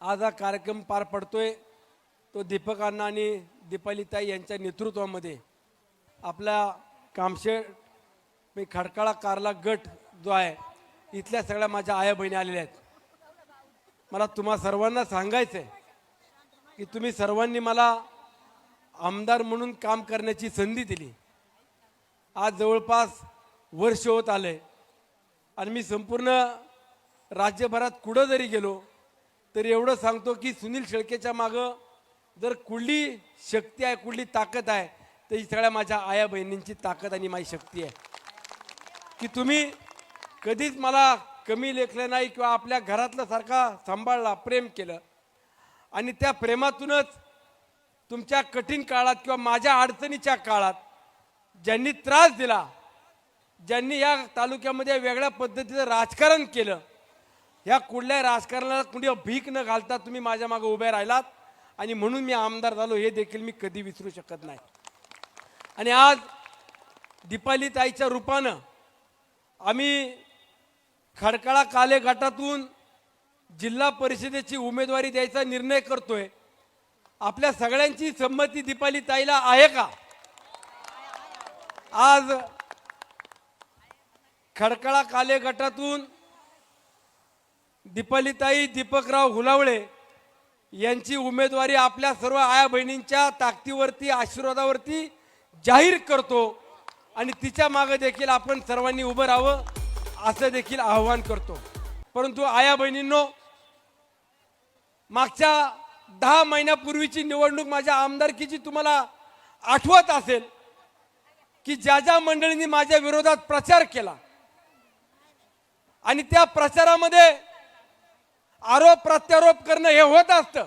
आज हा कार्यक्रम पार पडतोय. तो दीपक अण्णा आणि दीपालीताई यांच्या नेतृत्वामध्ये. आपला कामशेड मी खडकाळा कारला गट जो आहे इथल्या सगळ्या माझ्या आया बहिणी आलेल्या आहेत. मला तुम्हा सर्वांना सांगायचं आहे की तुम्ही सर्वांनी मला आमदार म्हणून काम करण्याची संधी दिली. आज जवळपास वर्ष होत आले आणि मी संपूर्ण राज्यभरात कुठं जरी गेलो तर एवढं सांगतो की सुनील शेळकेच्या मागं जर कुठली शक्ती आहे कुठली ताकद आहे तर ही सगळ्या माझ्या आया बहिणींची ताकद आणि माझी शक्ती आहे. की तुम्ही कधीच मला कमी लेखलं नाही किंवा आपल्या घरातलं सारखा सांभाळला प्रेम केलं. आणि त्या प्रेमातूनच तुमच्या कठीण काळात किंवा माझ्या अडचणीच्या काळात ज्यांनी त्रास दिला ज्यांनी या तालुक्यामध्ये वेगळ्या पद्धतीचं राजकारण केलं ह्या कुठल्याही राजकारणाला कुणी भीक न घालता तुम्ही माझ्या मागे उभे राहिलात. आणि म्हणून मी आमदार झालो हे देखील मी कधी विसरू शकत नाही. आणि आज दीपाली ताईच्या रूपानं आम्ही खडकाळा काले गटातून जिल्हा परिषदेची उमेदवारी द्यायचा निर्णय करतोय. आपल्या सगळ्यांची संमती दीपाली ताईला आहे का? आज खडकाळा काले गटातून दीपालीताई दीपकराव हुलावळे यांची उमेदवारी आपल्या सर्व आया बहिणींच्या ताकदीवरती आशीर्वादावरती जाहीर करतो आणि तिच्यामागे देखील आपण सर्वांनी उभं राहावं असं देखील आव्हान करतो. परंतु आया बहिणींनो मागच्या दहा महिन्यापूर्वीची निवडणूक माझ्या आमदारकीची तुम्हाला आठवत असेल की ज्या ज्या मंडळींनी माझ्या विरोधात प्रचार केला आणि त्या प्रचारामध्ये आरोप प्रत्यारोप करणं हे होत असतं.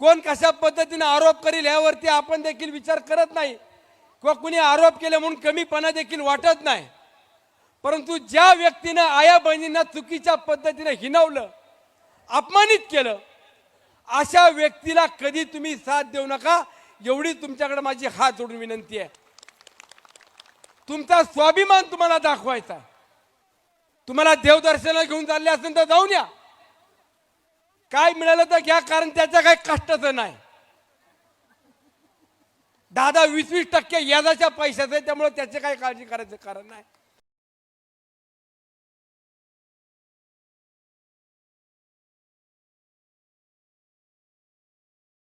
कोण कशा पद्धतीने आरोप करील यावरती आपण देखील विचार करत नाही. किंवा कुणी आरोप केले म्हणून कमीपणा देखील वाटत नाही. परंतु ज्या व्यक्तीनं आया बहिणींना चुकीच्या पद्धतीने हिनवलं अपमानित केलं अशा व्यक्तीला कधी तुम्ही साथ देऊ नका एवढी तुमच्याकडे माझी हात जोडून विनंती आहे. तुमचा स्वाभिमान तुम्हाला दाखवायचा तुम्हाला देवदर्शनाला घेऊन चालले असेल तर जाऊन या. काय मिळालं तर घ्या कारण त्याच्या काही कष्टाचं नाही. दहा दहा वीस वीस टक्के यादाच्या पैशाचं आहे त्यामुळे त्याचे काही काळजी करायचं कारण नाही.